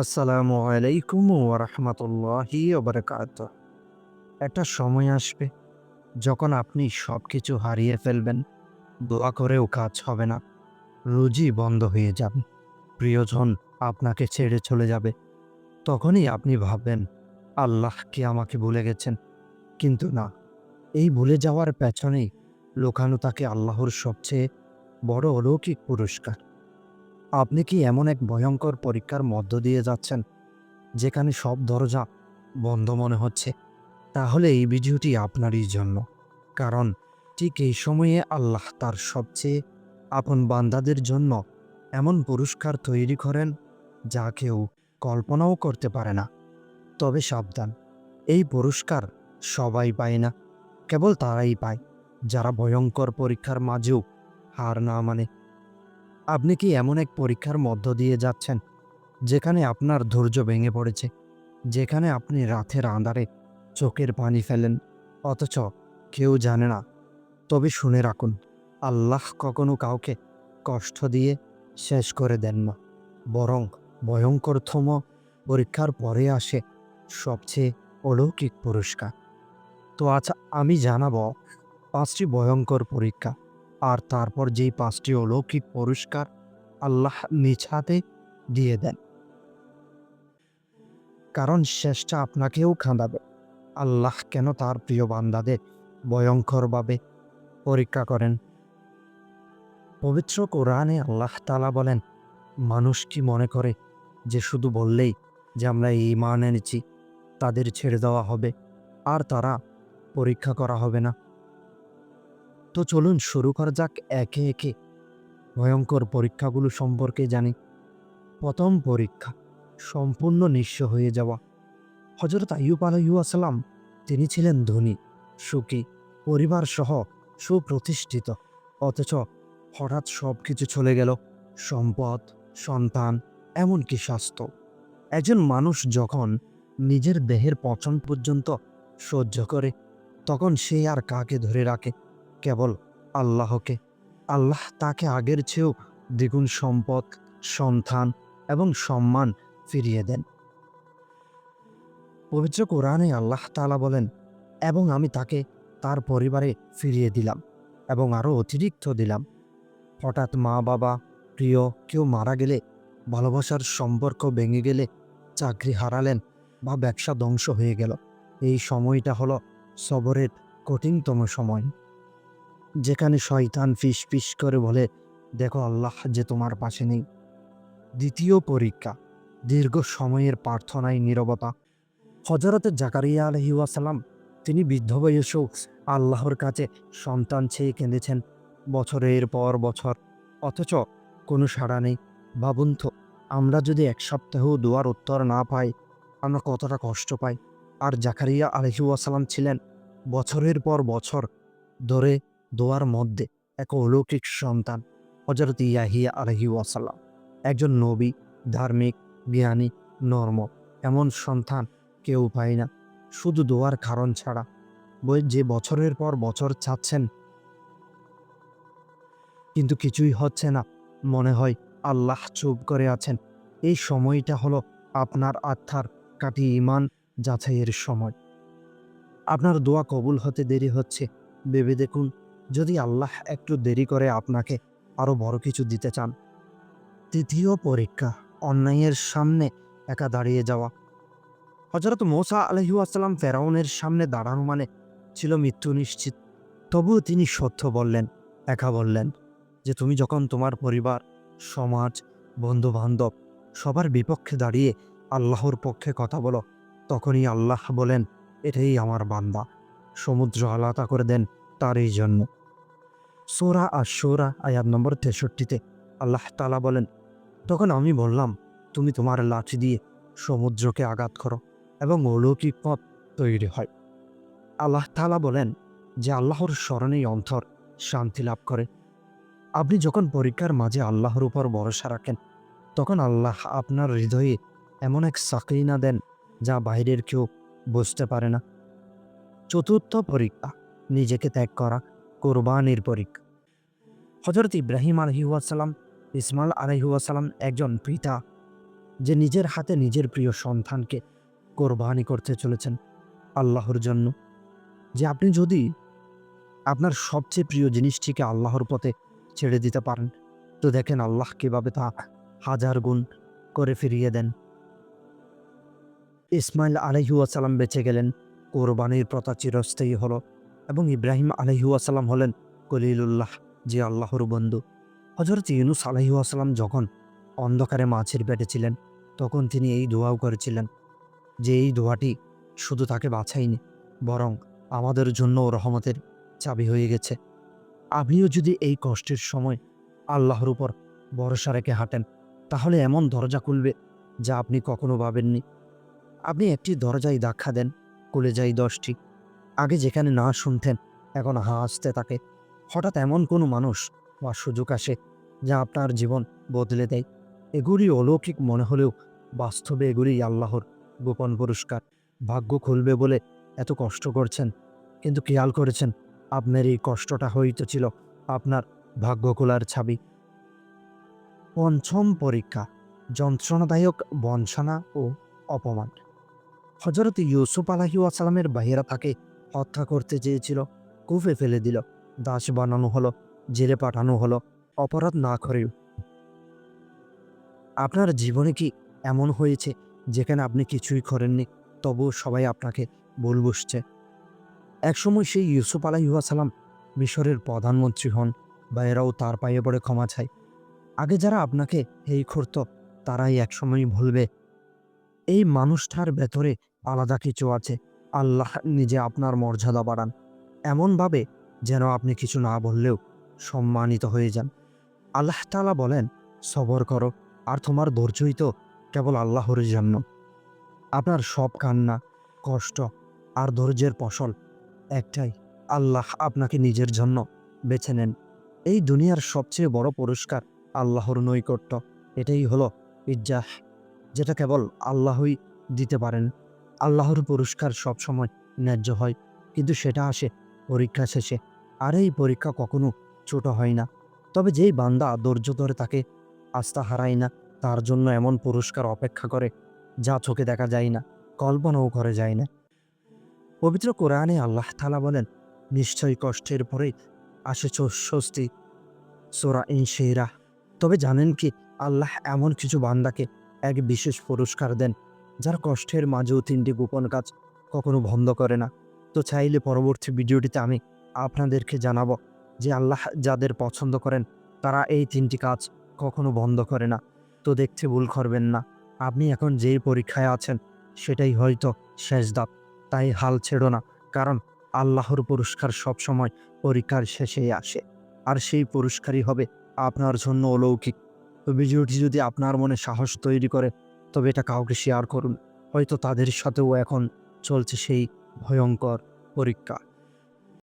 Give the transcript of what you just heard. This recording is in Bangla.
আসসালামু আলাইকুম ওরহমতুল্লাহি ওবরকাত একটা সময় আসবে যখন আপনি সব কিছু হারিয়ে ফেলবেন, দোয়া করেও কাজ হবে না, রুজি বন্ধ হয়ে যাবে, প্রিয়জন আপনাকে ছেড়ে চলে যাবে। তখনই আপনি ভাববেন, আল্লাহ কি আমাকে ভুলে গেছেন? কিন্তু না, এই ভুলে যাওয়ার পেছনেই লোকানো তাকে আল্লাহর সবচেয়ে বড় অলৌকিক পুরস্কার। আপনি কি এমন এক ভয়ঙ্কর পরীক্ষার মধ্য দিয়ে যাচ্ছেন? যেখানে সব দরজা বন্ধ মনে হচ্ছে। তাহলে এই ভিডিওটি আপনারই জন্য। কারণ ঠিক এই সময়ে আল্লাহ তার সবচেয়ে আপন বান্দাদের জন্য এমন পুরস্কার তৈরি করেন যা কেউ কল্পনাও করতে পারে না। তবে সাবধান, এই পুরস্কার সবাই পায় না, কেবল তারাই পায়, যারা ভয়ঙ্কর পরীক্ষার মাঝেও হার না মানে। আপনি কি এমন এক পরীক্ষার মধ্য দিয়ে যাচ্ছেন, যেখানে আপনার ধৈর্য ভেঙে পড়েছে, যেখানে আপনি রাতের আঁধারে চোখের পানি ফেলেন, অথচ কেউ জানে না? তবে শুনে রাখুন, আল্লাহ কখনো কাউকে কষ্ট দিয়ে শেষ করে দেন না, বরং ভয়ঙ্করতম পরীক্ষার পরে আসে সবচেয়ে অলৌকিক পুরস্কার। তো আচ্ছা আমি জানাব পাঁচটি ভয়ঙ্কর পরীক্ষা। আর তারপর যেই পাঁচটি অলৌকিক পুরস্কার আল্লাহ নিজ হাতে দিয়ে দেন। কারণ শেষটা আপনাকেও খাঁদাবে। আল্লাহ কেন তার প্রিয় বান্দাদের ভয়ঙ্করভাবে পরীক্ষা করেন? পবিত্র কোরআনে আল্লাহ তালা বলেন, মানুষ কি মনে করে যে শুধু বললেই যে আমরা এই মান এনেছি, তাদের ছেড়ে দেওয়া হবে, আর তারা পরীক্ষা করা হবে না? তো চলুন শুরু করা যাক একে একে। ভয়ঙ্কর পরীক্ষাগুলো সম্পর্কে জানি। প্রথম পরীক্ষা, সম্পূর্ণ নিঃস্ব হয়ে যাওয়া। হজরত আইয়ুব আলাইহু আসসালাম তিনি ছিলেন ধনী, সুখী পরিবার সহ সুপ্রতিষ্ঠিত। অথচ হঠাৎ সব কিছু চলে গেল, সম্পদ, সন্তান, এমনকি স্বাস্থ্য। একজন মানুষ যখন নিজের দেহের পচন পর্যন্ত সহ্য করে, তখন সে আর কাকে ধরে রাখে? কেবল আল্লাহকে। আল্লাহ তাকে আগের চেয়েও দ্বিগুণ সম্পদ, সন্তান এবং সম্মান ফিরিয়ে দেন। পবিত্র কোরআনে আল্লাহ তালা বলেন, এবং আমি তাকে তার পরিবারে ফিরিয়ে দিলাম এবং আরও অতিরিক্ত দিলাম। হঠাৎ মা, বাবা, প্রিয় কেউ মারা গেলে, ভালোবাসার সম্পর্ক ভেঙে গেলে চাকরি হারালেন বা ব্যবসা ধ্বংস হয়ে গেল। এই সময়টা হলো সবরের কঠিনতম সময়। যেখানে শয়তান ফিস ফিস করে বলে, দেখো আল্লাহ যে তোমার পাশে নেই। দ্বিতীয় পরীক্ষা, দীর্ঘ সময়ের প্রার্থনায় নীরবতা। হজরতের জাকারিয়া আলহি ওয়াসালাম তিনি বৃদ্ধ বয়সেও আল্লাহর কাছে সন্তান চেয়ে কেঁদেছেন বছরের পর বছর। অথচ কোনো সাড়া নেই। ভাবুন তো, আমরা যদি এক সপ্তাহেও দোয়ার উত্তর না পাই, আমরা কতটা কষ্ট পাই। আর জাকারিয়া আলহি ওয়াসালাম ছিলেন বছরের পর বছর ধরে দোয়ার মধ্যে এক অলৌকিক সন্তান হজরত ইয়াহিয়া আলহি ওয়াসাল্লাম। একজন নবী, ধার্মিক, জ্ঞানী, নর্ম, এমন সন্তান কেউ পায় না। শুধু দোয়ার কারণ ছাড়া। বই যে বছরের পর বছর চাচ্ছেন, কিন্তু কিছুই হচ্ছে না। মনে হয় আল্লাহ চুপ করে আছেন। এই সময়টা হলো আপনার আত্মার কাটি ইমান যাচাইয়ের সময়। আপনার দোয়া কবুল হতে দেরি হচ্ছে। ভেবে দেখুন যদি আল্লাহ একটু দেরি করে আপনাকে আরও বড় কিছু দিতে চান, তৃতীয় পরীক্ষা, অন্যায়ের সামনে একা দাঁড়িয়ে যাওয়া। হজরত মোসা আলহু আসসালাম ফেরাউনের সামনে দাঁড়ানো মানে ছিল মৃত্যু নিশ্চিত। তবুও তিনি সত্য বললেন, একা বললেন যে তুমি যখন তোমার পরিবার, সমাজ বন্ধু বান্ধব সবার বিপক্ষে দাঁড়িয়ে আল্লাহর পক্ষে কথা বলো, তখনই আল্লাহ বলেন, এটাই আমার বান্দা। সমুদ্র আলাদা করে দেন তার এই জন্য। সোরা আর সোরা আয়াত নম্বর তেষট্টিতে আল্লাহ তালা বলেন, তখন আমি বললাম, তুমি তোমার লাঠি দিয়ে সমুদ্রকে আঘাত করো এবং অলৌকিক পথ তৈরি হয়। আল্লাহ তালা বলেন যে আল্লাহর স্মরণেই অন্তর শান্তি লাভ করে। আপনি যখন পরীক্ষার মাঝে আল্লাহর উপর ভরসা রাখেন, তখন আল্লাহ আপনার হৃদয়ে এমন এক সাকিনা দেন যা বাইরের কেউ বুঝতে পারে না। চতুর্থ পরীক্ষা নিজেকে ত্যাগ করা কোরবানির পরীক্ষা হজরত ইব্রাহিম আলহিউসালাম ইসমাল আলহিউসালাম একজন পিতা, যে নিজের হাতে নিজের প্রিয় সন্তানকে কোরবানি করতে চলেছেন আল্লাহর জন্য। যে আপনি যদি আপনার সবচেয়ে প্রিয় জিনিসটিকে আল্লাহর পথে ছেড়ে দিতে পারেন, তো দেখেন আল্লাহ কীভাবে তা হাজার গুণ করে ফিরিয়ে দেন। ইসমাইল আলহিউসালাম বেঁচে গেলেন, কোরবানির প্রথা চিরস্থায়ী হলো। এবং ইব্রাহিম আলহিউসালাম হলেন কলিলুল্লাহ, যে আল্লাহর বন্ধু। হজরত ইউনুস আলহিউসালাম যখন অন্ধকারে মাছের পেটে ছিলেন, তখন তিনি এই দোয়াও করেছিলেন যে এই দোয়াটি শুধু তাকে বাছাইনি, বরং আমাদের জন্য রহমতের চাবি হয়ে গেছে। আপনিও যদি এই কষ্টের সময় আল্লাহর উপর ভরসা রেখে হাঁটেন, তাহলে এমন দরজা খুলবে যা আপনি কখনো ভাবেননি। আপনি একটি দরজায় ধাক্কা দেন খুলে যায় দশটি। আগে যেখানে না শুনতেন, এখন হা আসতে থাকে। হঠাৎ এমন কোনো মানুষ বা সুযোগ আসে যা আপনার জীবন বদলে দেয়। এগুলি অলৌকিক মনে হলেও বাস্তবে এগুলি আল্লাহর গোপন পুরস্কার। ভাগ্য খুলবে বলে এত কষ্ট করছেন, কিন্তু খেয়াল করেছেন, আপনার এই কষ্টটা হয়তো ছিল আপনার ভাগ্য খোলার ছাবি। পঞ্চম পরীক্ষা, যন্ত্রণাদায়ক বঞ্চনা ও অপমান। হজরত ইউসুফ আলাহি আসালামের বাহিরা তাকে হত্যা করতে চেয়েছিল, কুফে ফেলে দিল, দাস বানানো হলো, জেলে পাঠানো হলো, অপরাধ না করেও। আপনার জীবনে কি এমন হয়েছে যেখানে আপনি কিছুই করেননি, তবুও সবাই আপনাকে ভুল বসছে একসময় সেই ইউসুফ আলাইসালাম মিশরের প্রধানমন্ত্রী হন বা এরাও তার পায়ে পড়ে ক্ষমা চায়। আগে যারা আপনাকে এই করত, তারাই একসময় ভুলবে। এই মানুষটার ভেতরে আলাদা কিছু আছে। আল্লাহ নিজে আপনার মর্যাদা বাড়ান। এমনভাবে যেন আপনি কিছু না বললেও সম্মানিত হয়ে যান। আল্লাহ তালা বলেন, সবর করো, আর তোমার ধৈর্যই তো কেবল আল্লাহর জন্য। আপনার সব কান্না, কষ্ট আর ধৈর্যের ফসল একটাই। আল্লাহ আপনাকে নিজের জন্য বেছে নেন। এই দুনিয়ার সবচেয়ে বড় পুরস্কার আল্লাহর নৈকট্য। এটাই হলো ইজ্জাহ, যেটা কেবল আল্লাহই দিতে পারেন। আল্লাহর পুরস্কার সবসময় ন্যায্য হয়, কিন্তু সেটা আসে পরীক্ষা শেষে। আর এই পরীক্ষা কখনো ছোট হয় না, তবে যেই বান্দা ধৈর্য ধরে তাকে আস্থা হারায় না, তার জন্য এমন পুরস্কার অপেক্ষা করে যা চোখে দেখা যায় না, কল্পনাও করে যায় না। পবিত্র কোরআনে আল্লাহ তালা বলেন নিশ্চয়ই কষ্টের পরেই আসে স্বস্তি, সোরা ইনশেরা তবে জানেন কি, আল্লাহ এমন কিছু বান্দাকে এক বিশেষ পুরস্কার দেন যার কষ্টের মাঝেও তিনটি গোপন কাজ কখনো বন্ধ করে না। তো চাইলে পরবর্তী ভিডিওটিতে আমি আপনাদেরকে জানাব যে আল্লাহ যাদের পছন্দ করেন, তারা এই তিনটি কাজ কখনো বন্ধ করে না। তো দেখতে ভুল করবেন না। আপনি এখন যেই পরীক্ষায় আছেন, সেটাই হয়তো শেষ দাপ তাই হাল ছেড়ো না, কারণ আল্লাহর পুরস্কার সবসময় পরীক্ষার শেষেই আসে। আর সেই পুরস্কারই হবে আপনার জন্য অলৌকিক। তো ভিডিওটি যদি আপনার মনে সাহস তৈরি করে তবে এটা কাউকে শেয়ার করুন। হয়তো তাদের সাথেও এখন চলছে সেই ভয়ঙ্কর পরীক্ষা।